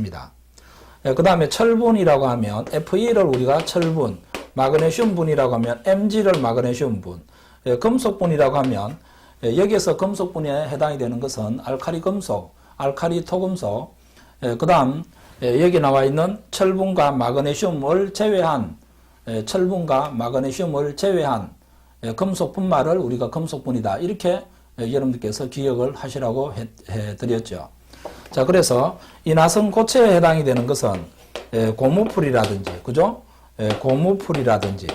있습니다. 그 다음에 철분이라고 하면 Fe를 우리가 철분, 마그네슘분이라고 하면 Mg를 마그네슘분, 예, 금속분이라고 하면 예, 여기에서 금속분에 해당이 되는 것은 알카리 금속, 알카리 토금속, 그 다음 여기 나와 있는 철분과 마그네슘을 제외한 예, 철분과 마그네슘을 제외한 예, 금속분말을 우리가 금속분이다 이렇게 예, 여러분들께서 기억을 하시라고 해, 해 드렸죠. 자, 그래서 이 나성 고체에 해당이 되는 것은 예, 고무풀이라든지, 그죠? 예, 고무풀이라든지,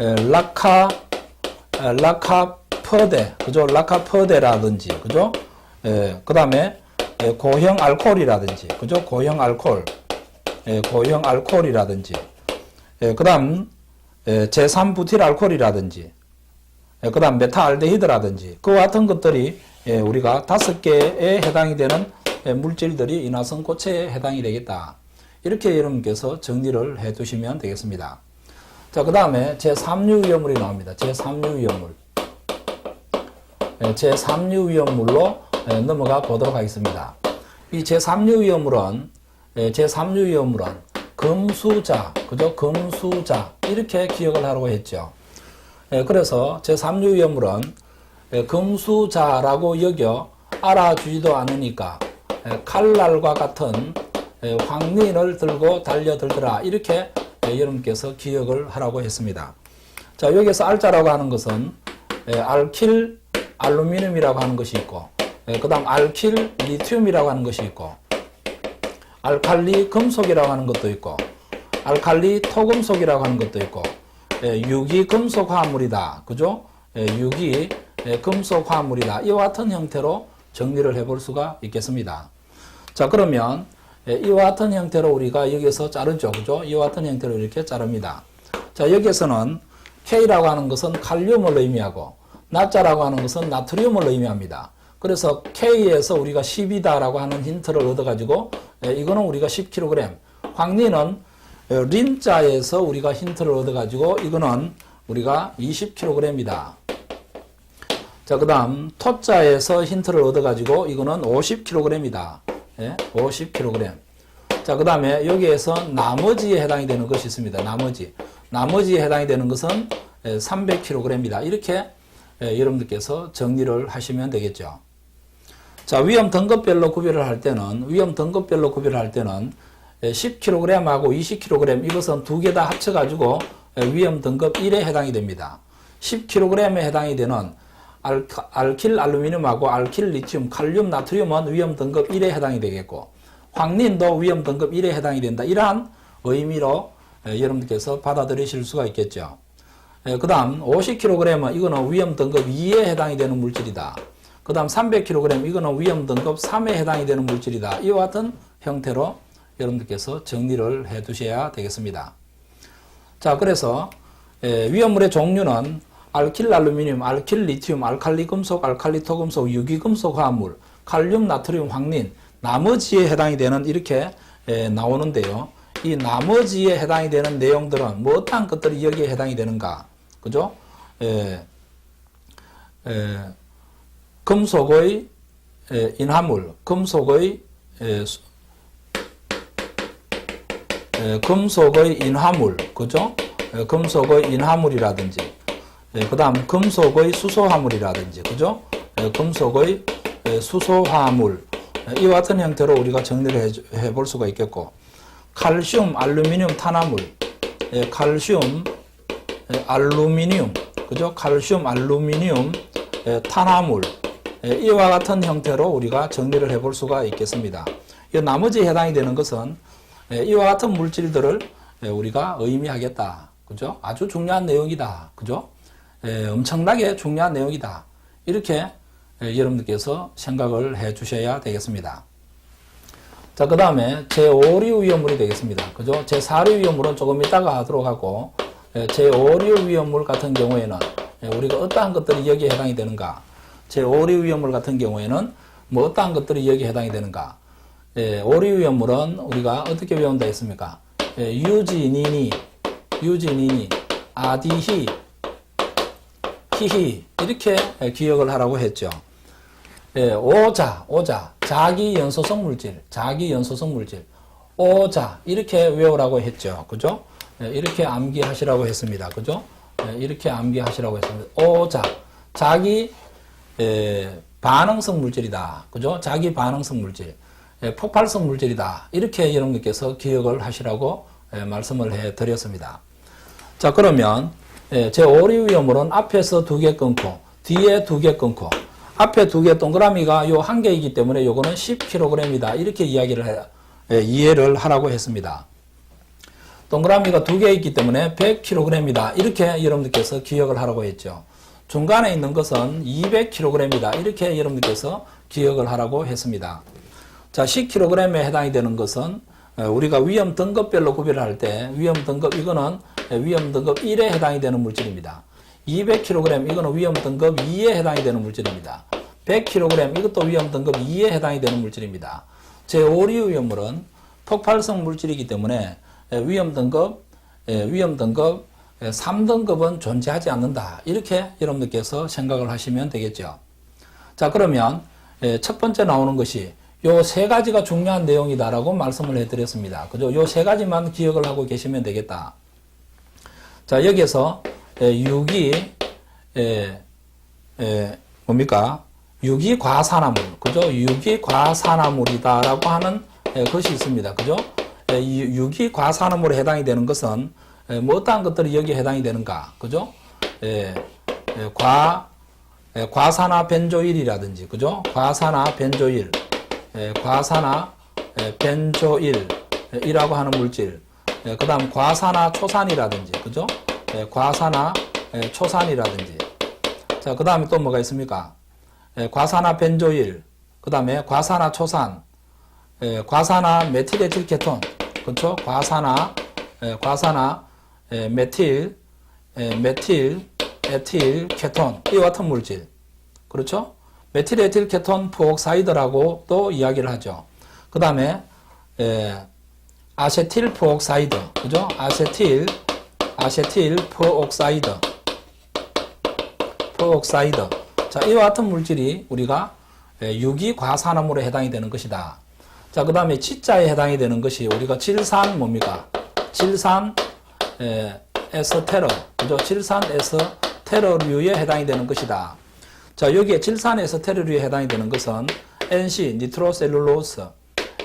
예, 라카, 예, 라카퍼데, 그죠? 라카퍼데라든지, 그죠? 예, 그 다음에 예, 고형 알코올이라든지, 그죠? 고형 알코올, 예, 고형 알코올이라든지, 예, 그 다음 예, 제3부틸 알코올이라든지, 예, 그 다음 메타알데히드라든지 그와 같은 것들이 예, 우리가 다섯 개에 해당이 되는 예, 물질들이 인화성 고체에 해당이 되겠다. 이렇게 여러분께서 정리를 해 두시면 되겠습니다. 자, 그 다음에 제3류 위험물이 나옵니다. 제3류 위험물. 예, 제3류 위험물로 예, 넘어가 보도록 하겠습니다. 이 제3류 위험물은 예, 제3류 위험물은 금수자, 그죠? 금수자 이렇게 기억을 하라고 했죠. 예, 그래서 제3류 위험물은 예, 금수자라고 여겨 알아주지도 않으니까 예, 칼날과 같은 예, 황린을 들고 달려들더라 이렇게 예, 여러분께서 기억을 하라고 했습니다. 자 여기서 알자라고 하는 것은 예, 알킬 알루미늄이라고 하는 것이 있고 예, 그 다음 알킬 리튬이라고 하는 것이 있고 알칼리 금속이라고 하는 것도 있고 알칼리 토금속이라고 하는 것도 있고 예, 유기 금속 화합물이다. 그죠? 예, 유기 예, 금속 화합물이다. 이와 같은 형태로 정리를 해볼 수가 있겠습니다. 자, 그러면 예, 이와 같은 형태로 우리가 여기서 자르죠. 그죠? 이와 같은 형태로 이렇게 자릅니다. 자, 여기에서는 K라고 하는 것은 칼륨을 의미하고 나자라고 하는 것은 나트륨을 의미합니다. 그래서 K에서 우리가 10이다라고 하는 힌트를 얻어가지고 예, 이거는 우리가 10kg, 황리는 어, 린자에서 우리가 힌트를 얻어가지고 이거는 우리가 20kg이다. 자, 그 다음 토자에서 힌트를 얻어가지고 이거는 50kg이다. 예? 50kg. 자, 그 다음에 여기에서 나머지에 해당이 되는 것이 있습니다. 나머지. 나머지에 해당이 되는 것은 300kg이다. 이렇게 예, 여러분들께서 정리를 하시면 되겠죠. 자, 위험 등급별로 구별을 할 때는, 위험 등급별로 구별을 할 때는 10kg하고 20kg 이것은 두 개 다 합쳐가지고 위험 등급 1에 해당이 됩니다. 10kg에 해당이 되는 알, 알킬 알루미늄하고 알킬 리튬, 칼륨, 나트륨은 위험 등급 1에 해당이 되겠고 황린도 위험 등급 1에 해당이 된다. 이러한 의미로 여러분들께서 받아들이실 수가 있겠죠. 그 다음 50kg은 이거는 위험 등급 2에 해당이 되는 물질이다. 그 다음 300kg 이거는 위험 등급 3에 해당이 되는 물질이다. 이와 같은 형태로 여러분들께서 정리를 해 두셔야 되겠습니다. 자, 그래서 위험물의 종류는 알킬 알루미늄, 알킬 리튬, 알칼리 금속, 알칼리 토금속, 유기 금속 화합물, 칼륨, 나트륨, 황린, 나머지에 해당이 되는 이렇게 나오는데요. 이 나머지에 해당이 되는 내용들은 뭐 어떠한 것들이 여기에 해당이 되는가? 그죠? 에, 에, 금속의 에, 인화물, 금속의 에, 금속의 인화물, 그죠? 금속의 인화물이라든지, 그 다음 금속의 수소화물이라든지, 그죠? 금속의 수소화물, 이와 같은 형태로 우리가 정리를 해 볼 수가 있겠고, 칼슘, 알루미늄, 탄화물, 칼슘, 알루미늄, 그죠? 칼슘, 알루미늄, 탄화물, 이와 같은 형태로 우리가 정리를 해 볼 수가 있겠습니다. 이 나머지 해당이 되는 것은 예, 이와 같은 물질들을 예, 우리가 의미하겠다. 그죠? 아주 중요한 내용이다. 그죠? 예, 엄청나게 중요한 내용이다. 이렇게 여러분들께서 생각을 해 주셔야 되겠습니다. 자, 그 다음에 제5류 위험물이 되겠습니다. 그죠? 제4류 위험물은 조금 이따가 하도록 하고, 제5류 위험물 같은 경우에는 우리가 어떠한 것들이 여기에 해당이 되는가? 제5류 위험물 같은 경우에는 뭐 어떠한 것들이 여기에 해당이 되는가? 예, 오류 위험물은 우리가 어떻게 외운다 했습니까? 예, 유지니니, 유지니니, 아디히, 히히 이렇게 기억을 하라고 했죠. 예, 오자, 오자, 자기 연소성 물질, 자기 연소성 물질. 오자 이렇게 외우라고 했죠. 그죠? 예, 이렇게 암기하시라고 했습니다. 그죠? 예, 이렇게 암기하시라고 했습니다. 오자 자기 예, 반응성 물질이다. 그죠? 자기 반응성 물질. 예, 폭발성 물질이다. 이렇게 여러분께서 기억을 하시라고 예, 말씀을 해 드렸습니다. 자, 그러면 예, 제 오류 위험물은 앞에서 두 개 끊고 뒤에 두 개 끊고 앞에 두 개 동그라미가 요 한 개이기 때문에 요거는 10kg이다. 이렇게 이야기를 해, 예, 이해를 하라고 했습니다. 동그라미가 두 개 있기 때문에 100kg이다. 이렇게 여러분들께서 기억을 하라고 했죠. 중간에 있는 것은 200kg이다. 이렇게 여러분들께서 기억을 하라고 했습니다. 자, 10kg에 해당이 되는 것은 어, 우리가 위험 등급별로 구별을 할때 위험 등급 이거는 위험 등급 1에 해당이 되는 물질입니다. 200kg 이거는 위험 등급 2에 해당이 되는 물질입니다. 100kg 이것도 위험 등급 2에 해당이 되는 물질입니다. 제5류 위험물은 폭발성 물질이기 때문에 위험 등급 위험 등급 3등급은 존재하지 않는다. 이렇게 여러분들께서 생각을 하시면 되겠죠. 자, 그러면 첫 번째 나오는 것이 요 세 가지가 중요한 내용이다라고 말씀을 해드렸습니다. 그죠? 요 세 가지만 기억을 하고 계시면 되겠다. 자, 여기에서 유기, 에, 에, 뭡니까? 유기 과산화물, 그죠? 유기 과산화물이다라고 하는 에, 것이 있습니다. 그죠? 유기 과산화물에 해당이 되는 것은 에, 뭐 어떠한 것들이 여기에 해당이 되는가? 그죠? 에, 에, 과, 에, 과산화 벤조일이라든지, 그죠? 과산화 벤조일, 에, 과산화 에, 벤조일이라고 하는 물질, 그 다음 과산화 초산이라든지, 그죠? 에, 과산화 에, 초산이라든지. 자, 그 다음에 또 뭐가 있습니까? 에, 과산화 벤조일, 그 다음에 과산화 초산, 에, 과산화 메틸에틸 케톤, 그렇죠? 과산화, 에, 과산화 에, 메틸, 에, 메틸, 에틸 케톤, 이와 같은 물질, 그렇죠? 메틸에틸 케톤 프옥사이드라고 또 이야기를 하죠. 그 다음에 아세틸 프옥사이드, 그죠? 아세틸, 아세틸 프옥사이드, 프옥사이드. 자, 이와 같은 물질이 우리가 유기 과산화물에 해당이 되는 것이다. 자, 그 다음에 지자에 해당이 되는 것이 우리가 질산 뭡니까? 질산 에, 에스테러, 그죠? 질산 에스테러류에 해당이 되는 것이다. 자, 여기에 질산 에스테러류에 해당이 되는 것은 NC, 니트로셀룰로스,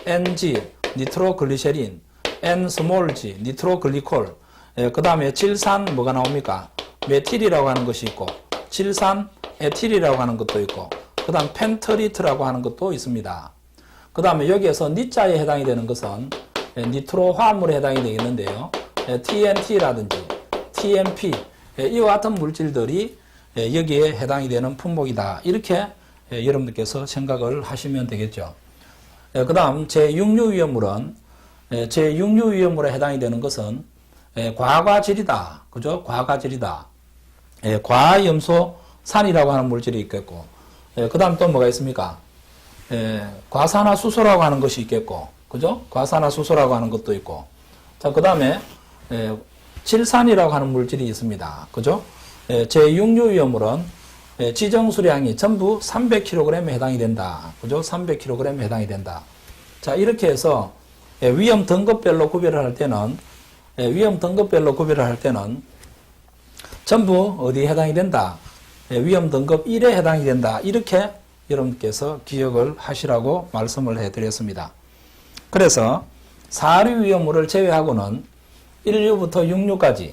NG, 니트로글리세린, N-스몰G, 니트로글리콜, 그 다음에 질산 뭐가 나옵니까? 메틸이라고 하는 것이 있고, 질산 에틸이라고 하는 것도 있고, 그 다음 펜트리트라고 하는 것도 있습니다. 그 다음에 여기에서 니자에 해당이 되는 것은 니트로 화합물에 해당이 되겠는데요. TNT라든지 TMP 이와 같은 물질들이 여기에 해당이 되는 품목이다. 이렇게 여러분들께서 생각을 하시면 되겠죠. 그 다음 제6류 위험물은 제6류 위험물에 해당이 되는 것은 과과질이다. 그죠? 과과질이다. 과염소산이라고 하는 물질이 있겠고 그 다음 또 뭐가 있습니까? 과산화수소라고 하는 것이 있겠고 그죠? 과산화수소라고 하는 것도 있고 자, 그 다음에 질산이라고 하는 물질이 있습니다. 그죠? 제6류 위험물은 지정 수량이 전부 300kg에 해당이 된다. 그죠? 300kg에 해당이 된다. 자, 이렇게 해서 위험 등급별로 구별을 할 때는 위험 등급별로 구별을 할 때는 전부 어디에 해당이 된다. 위험 등급 1에 해당이 된다. 이렇게 여러분께서 기억을 하시라고 말씀을 해드렸습니다. 그래서 4류 위험물을 제외하고는 1류부터 6류까지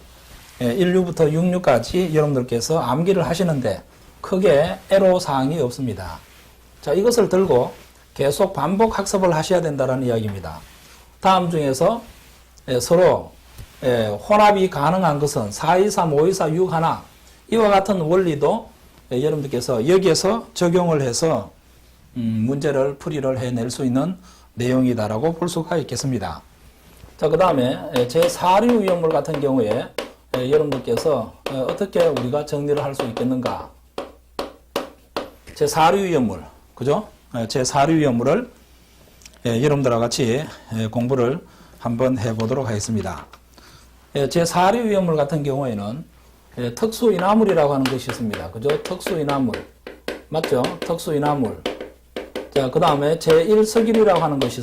1류부터 6류까지 여러분들께서 암기를 하시는데 크게 애로사항이 없습니다. 자, 이것을 들고 계속 반복 학습을 하셔야 된다는 이야기입니다. 다음 중에서 서로 혼합이 가능한 것은 423, 524, 6 하나 이와 같은 원리도 여러분들께서 여기에서 적용을 해서 음, 문제를 풀이를 해낼 수 있는 내용이다라고 볼 수가 있겠습니다. 자, 그 다음에 제4류 위험물 같은 경우에 여러분들께서 어떻게 우리가 정리를 할 수 있겠는가? 제4류 위험물, 그죠? 제4류 위험물을 여러분들과 같이 공부를 한번 해보도록 하겠습니다. 제4류 위험물 같은 경우에는 특수인화물이라고 하는 것이 있습니다. 그죠? 특수인화물. 맞죠? 특수인화물. 자, 그 다음에 제1석일이라고 하는 것이